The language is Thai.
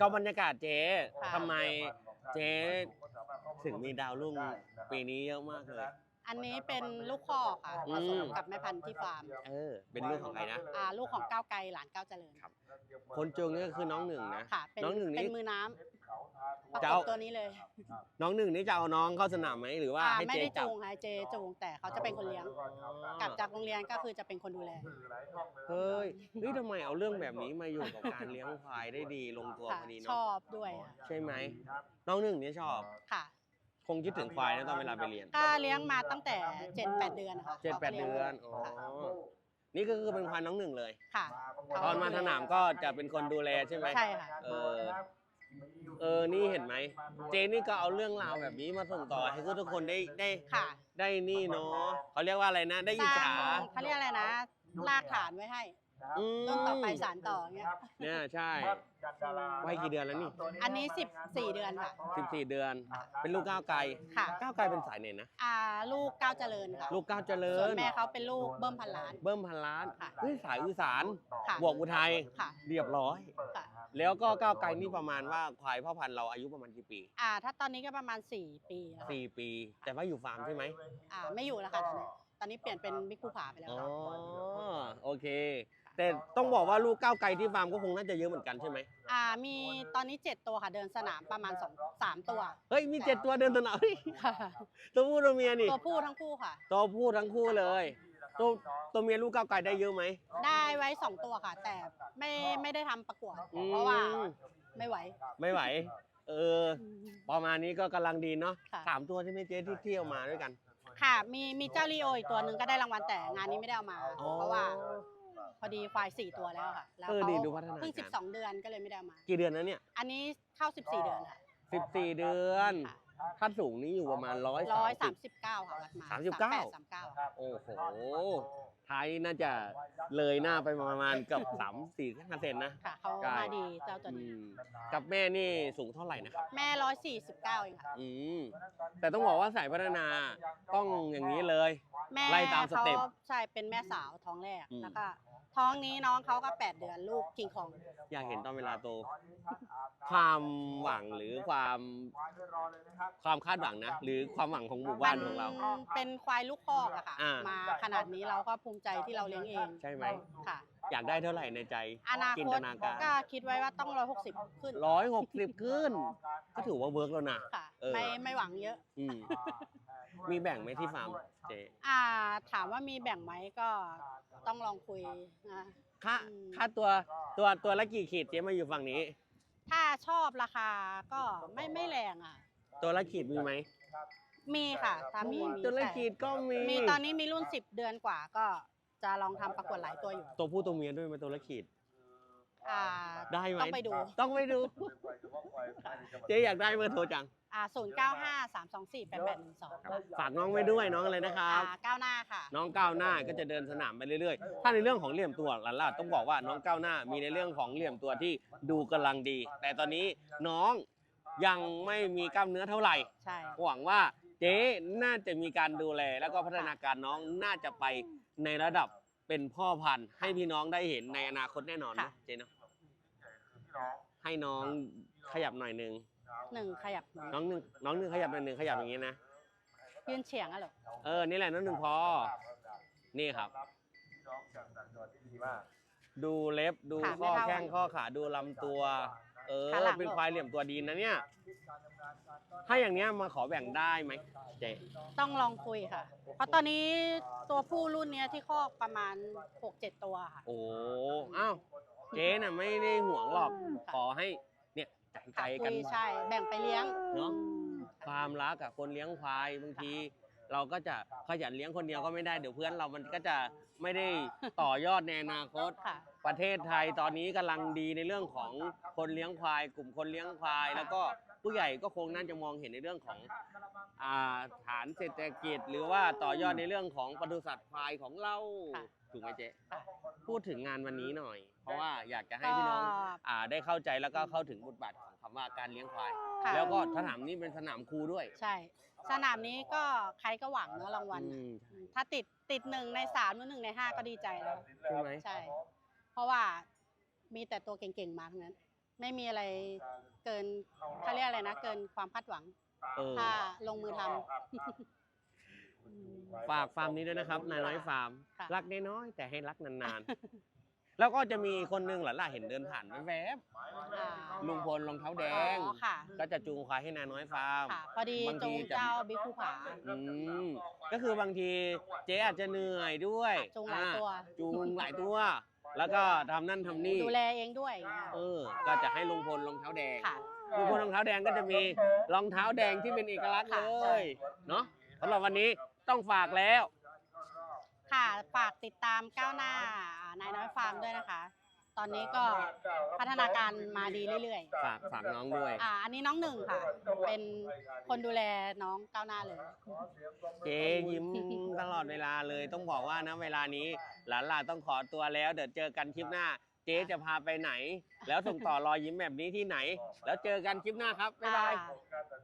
ก็บรรยากาศเจ๊ค่ะ ทำไมเจ๊ถึงมีดาวรุ่งปีนี้เยอะมากเลย อันนี้เป็นลูกข้อค่ะอืผมสมมกับแม่พันธุ์ที่ฟาร์มเออ เป็นลูกของใครนะ อ่าลูกของก้าวไกลหลานก้าวเจริญครับ คนจูงนี่ก็คือน้องหนึ่งนะ ค่ะเป็นน้องหนึ่งนี่เป็นมือน้ำประจะกเอาบตัวนี้เลยน้องหนึ่งนี่จะเอาน้องเข้าสนามไหมหรือว่าอ่าให้ไม่เจ๊ได้จับ จูงค่ะเจจูงแต่เขาจะเป็นคนเลี้ยง กลับจากโรงเรียนก็คือจะเป็นคนดูแล เฮ้ยเฮ้ยทำไมเอาเรื่องแบบนี้มาอยู่กับการเลี้ยงควายได้ดีลงตัวค่ะพอดีชเนาะอบด้วยค่ะใช่ไหมน้องหนึ่งนี่ชอบ ค่ะ คงคิดถึงควายนะตอนเวลาไปเรียนก็เลี้ยงมาตั้งแต่เจ็ดแปดเดือนค่ะเจ็ดแปดเดือนอ๋อค่ะนี่ก็คือเป็นควายน้องหนึ่งเลยค่ะตอนมาสนามก็จะเป็นคนดูแลใช่ไหมใช่ค่ะเออเออ นี่เห็นไหม เจนี่ก็เอาเรื่องราวแบบนี้มาส่งต่อให้ทุกคนได้ได้ค่ะได้นี่เนาะเขาเรียกว่าอะไรนะ ได้สอิจร้าฉางเขาเรียกอะไรนะลากฐานไว้ให้ อืมรุ่นต่อไปสานต่ออย่างเงี้ยเนี่ยใช่ไว้กี่เดือนแล้วนี่อันนี้สิบสี่เดือนค่ะสิบสี่เดือน เป็นลูกก้าวไกลค่ะ ก้าวไกลเป็นสายไหนนะ อ่าลูกก้าวเจริญค่ะลูกก้าวเจริส่วนญ แม่เขาเป็นลูกเบิ้มพันล้าน เบิ้มพันล้านค่ะ เฮ้ยสายอีสาน ค่ะ บวกอุทัย ค่ะเรียบร้อย ค่ะแล้วก็ก้าวไกลนี่ประมาณว่าควายพ่อพันธุ์เราอายุประมาณกี่ปี อ่า ถ้าตอนนี้ก็ประมาณสี่ปีแล้วค่ะสี่ปี แต่ว่าอยู่ฟาร์มใช่ไหมอ่าไม่อยู่แล้วค่ะตอนนี้ตอนนี้เปลี่ยนเป็นบิ๊กคูผาไปแล้วอ๋อค่ะ โอเค แต่ต้องบอกว่าลูกก้าวไกลที่ฟาร์มก็คงน่าจะเยอะเหมือนกันใช่ไหมอ่ามีตอนนี้เจ็ดตัวค่ะเดินสนามประมาณสองสามตัว เฮ้ยมีเจ็ดตัวเดินสนามเฮ้ยค่ะ ตัวผู้ตัวเมียนี่ตัวผู้ทั้งคู่ค่ะ ตัวผู้ทั้งคู่เลยตัวตัวเมียลูกก้าวไกลได้เยอะไหมได้ไว้สองตัวค่ะ แต่ไม่ไม่ได้ทำประกวดอืมเพราะว่าไม่ไหว ไม่ไหว เออ ประมาณนี้ก็กำลังดีเนาะค่ะ สามตัวที่ไม่เจ๊ที่เที่ยวมาด้วยกัน ค่ะ มีมีเจ้าลีโออีกตัวหนึ่งก็ได้รางวัลแต่งานนี้ไม่ได้เอามาอ๋อเพราะว่า พอดีควายสี่ตัวแล้วค่ะ แล้วเออเขาดีดูพัฒนาการ เพิ่งสิบสองเดือนก็เลยไม่ได้เอามา กี่เดือนนะเนี่ยอันนี้เข้าสิบสี่เดือนค่ะสิบสี่เดือนค่ะถ้าสูงนี้อยู่ประมาณร้อยร้อยสาสามมสิบ สิบเก้าค่ะวัดมาสามสิบเก้าสามเก้าค่ะโอ้โหท้ายน่าจะเลยหน้าไปประมาณเกือบสามสี่ห้าเซนนะ ค่ะเขาใช่มาดีเจ้าตัวอืนี้มกับแม่นี่สูงเท่าไหร่นะครับ แม่ร้อยสี่สิบเก้าเองค่ะ อืมแต่ต้องบอกว่าสายพัฒนาต้องอย่างนี้เลย แม่ไล่ตามสเขาเต็ปใช่เป็นแม่สาวท้องแรกอืม แล้วก็ ท้องนี้น้องเขาก็แปดเดือนลูกคิงคองอยากเห็นตอนเวลาโต ความหวังหรือความความคาดหวังนะ หรือความหวังของหมู่บ้านของเรามันเป็นควายลูกคอกอะค่ะ อ่ามาขนาดนี้เราก็ภูมิใจที่เราเลี้ยงเองใช่ไหม ค่ะ อยากได้เท่าไหร่ในใจอนาจินคตตนาการก็คิดไว้ว่าต้องร้อยหกสิบขึ้นร้อยหกสิบขึ้น ก็ถือว่าเวิร์กแล้วนะ ค่ะ เออ ไม่ไม่หวังเยอะ อืมมีแบ่งไหมที่ฟาร์มเจ อ่าถามว่ามีแบ่งไหมก็ ต้องลองคุยนะค่าอืมค่าตัวตัวตัวละกี่ขีดเจ๊มาอยู่ฝั่งนี้ ถ้าชอบราคาก็ไม่ไม่แรงอะ ตัวละขีดมีไหมมีค่ะถ้ามีมีตัวละใช่ขีดก็มีมีตอนนี้มีรุ่นสิบเดือนกว่าก็จะลองทำประกวดหลายตัวอยู่ ตัวผู้ตัวเมียด้วยไหมตัวละขีดอ่า ได้ไหมต้องไปดูต้องไปดูเจ๊อยากได้เบอร์โทรจังอ่าศูนย์เก้าห้าสามสองสี่แปดแปดหนึ่งสองฝากน้องไว้ด้วยน้องอะไรนะครับอ่าก้าวหน้าค่ะ น้องก้าวหน้าก็จะเดินสนามไปเรื่อยๆ ถ้าในเรื่องของเหลี่ยมตัวหลันล่ะต้องบอกว่าน้องก้าวหน้ามีในเรื่องของเหลี่ยมตัวที่ดูกำลังดี แต่ตอนนี้น้องยังไม่มีกล้ามเนื้อเท่าไหร่ใช่หวังว่าเจ๊น่าจะมีการดูแล แล้วก็พัฒนาการน้องน่าจะไปในระดับเป็นพ่อพันธุ์ให้พี่น้องได้เห็นในอนาคตแน่นอนนะเจ๊เนาะ ให้น้องขยับหน่อยหนึ่งหนึ่งขยับน้องหนึ่งน้องหนึ่งขยับหน่อยหนึ่งขยับอย่างนี้นะยืนเฉียงอะเหรอเออนี่แหละน้องหนึ่งพอ นี่ครับดูเล็บดูขาไม่ข้อเท่าแข้งข้อขาดูลำตัว เออ ขาหลัง เป็นเหรอควายเหลี่ยมตัวดีนะเนี่ย ถ้าอย่างเนี้ยมาขอแบ่งได้ไหมเจ๊ต้องลองคุยค่ะ เพราะตอนนี้ตัวผู้รุ่นเนี้ยที่คอกประมาณหกเจ็ดตัวค่ะ โอ้อ้าว เจ๊น่ะไม่ได้ห่วงหรอกค่ะขอให้เนี่ยใจใจค่ะกัคุนยใช่แบ่งไปเลี้ยงเนอะอืมความรักกับคนเลี้ยงควายบางที เราก็จะขยันเลี้ยงคนเดียวก็ไม่ได้เดี๋ยวเพื่อนเรามันก็จะไม่ได้ต่อยอดในอนาคตค่ะประเทศไทยตอนนี้กำลังดีในเรื่องของคนเลี้ยงควาย กลุ่มคนเลี้ยงควายแล้วก็ ผู้ใหญ่ก็คงน่าจะมองเห็นในเรื่องของอ่าฐานเศรษฐกิจ หรือว่าต่อยอดในเรื่องของปศุสัตว์ควายของเราค่ะ ถูกไหมเจ๊ค่ะ พูดถึงงานวันนี้หน่อย เพราะว่าอยากจะให้พี่น้องก็ อ่าได้เข้าใจแล้วก็เข้าถึงบทบาทของคำว่าการเลี้ยงควาย ค่ะ แล้วก็สนามนี้เป็นสนามครูด้วยใช่ สนามนี้ก็ใครก็หวังเนอะรางวัลอืมถ้าติดติดหนึ่งในสามหรือหนึ่งในห้าก็ดีใจแล้ว ใช่ไหม ใช่ เพราะว่ามีแต่ตัวเก่งๆมาทั้งนั้น ไม่มีอะไรเกินเขาเรียกอะไรนะ เกินความคาดหวังเออถ้าลงมือทำ ฝากฟาร์มนี้ด้วยนะครับนายน้อยฟาร์ม ค่ะ รักน้อยๆแต่ให้รักนานๆ แล้วก็จะมีคนหนึงหล่ะล่ะเห็นเดินผ่านแวบอ่าๆลุงพลรองเท้าแดงอ๋อค่ะ ก็จะจูงควายให้นายน้อยฟาร์ม ค่ะ พอดีบางจทีงจะเจ้าบิ๊กภูผา อืมก็คือบางทีเจ๊อาจจะเหนื่อยด้วยจูงหลายอ่ตัวจูงหลายตัว แล้วก็ทำนั่นทำนี่ดูแลเองด้วยเออ ก็จะให้ลุงพลรองเท้าแดงค่ะ ลุงพลรองเท้าแดงก็จะมีรองเท้าแดงที่เป็นเอกลักษณ์ค่ะเลใช่ ยเนาะสำหรับวันนี้ต้องฝากแล้ว ค่ะ ฝากติดตามก้าวหน้านายน้อยฟาร์มด้วยนะคะ ตอนนี้ก็พัฒนาการมาดีเรื่อยฝากฝากน้องด้วยๆอ่า อันนี้น้องหนึ่งค่ะ เป็นคนดูแลน้องก้าวหน้าเลย เจ๊ยิ้มตลอดเวลาเลยต้องบอกว่านะเวลานี้หลานลาต้องขอตัวแล้ว เดี๋ยวเจอกันคลิปหน้า เจ๊จะพาไปไหน แล้วส่งต่อรอยยิ้มแบบนี้ที่ไหน แล้วเจอกันคลิปหน้าครับบ๊ายบาย ค่ะ